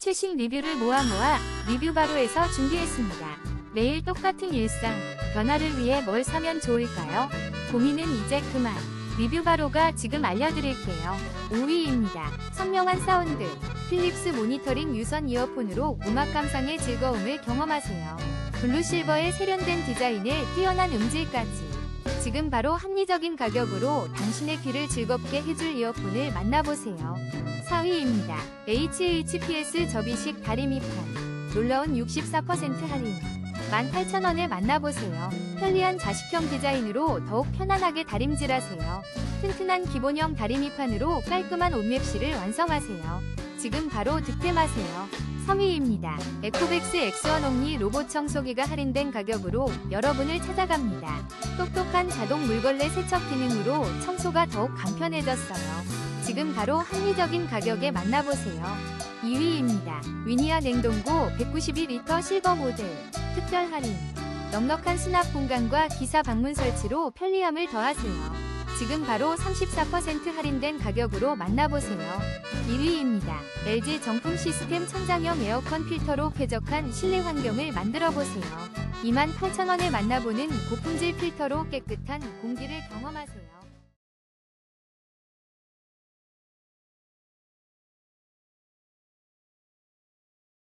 최신 리뷰를 모아 모아 리뷰바로에서 준비했습니다. 매일 똑같은 일상, 변화를 위해 뭘 사면 좋을까요? 고민은 이제 그만. 리뷰바로가 지금 알려드릴게요. 5위입니다. 선명한 사운드. 필립스 모니터링 유선 이어폰으로 음악 감상의 즐거움을 경험하세요. 블루실버의 세련된 디자인에 뛰어난 음질까지. 지금 바로 합리적인 가격으로 당신의 귀를 즐겁게 해줄 이어폰을 만나보세요. 4위입니다. HHPS 접이식 다리미판. 놀라운 64% 할인. 18,000원에 만나보세요. 편리한 자식형 디자인으로 더욱 편안하게 다림질하세요. 튼튼한 기본형 다리미판으로 깔끔한 옷맵시를 완성하세요. 지금 바로 득템하세요. 3위입니다. 에코백스 X1 옴니 로봇 청소기가 할인된 가격으로 여러분을 찾아갑니다. 똑똑한 자동 물걸레 세척 기능으로 청소가 더욱 간편해졌어요. 지금 바로 합리적인 가격에 만나보세요. 2위입니다. 위니아 냉동고 192리터 실버 모델 특별 할인 넉넉한 수납 공간과 기사 방문 설치로 편리함을 더하세요. 지금 바로 34% 할인된 가격으로 만나보세요. 1위입니다. LG 정품 시스템 천장형 에어컨 필터로 쾌적한 실내 환경을 만들어보세요. 28,000원에 만나보는 고품질 필터로 깨끗한 공기를 경험하세요.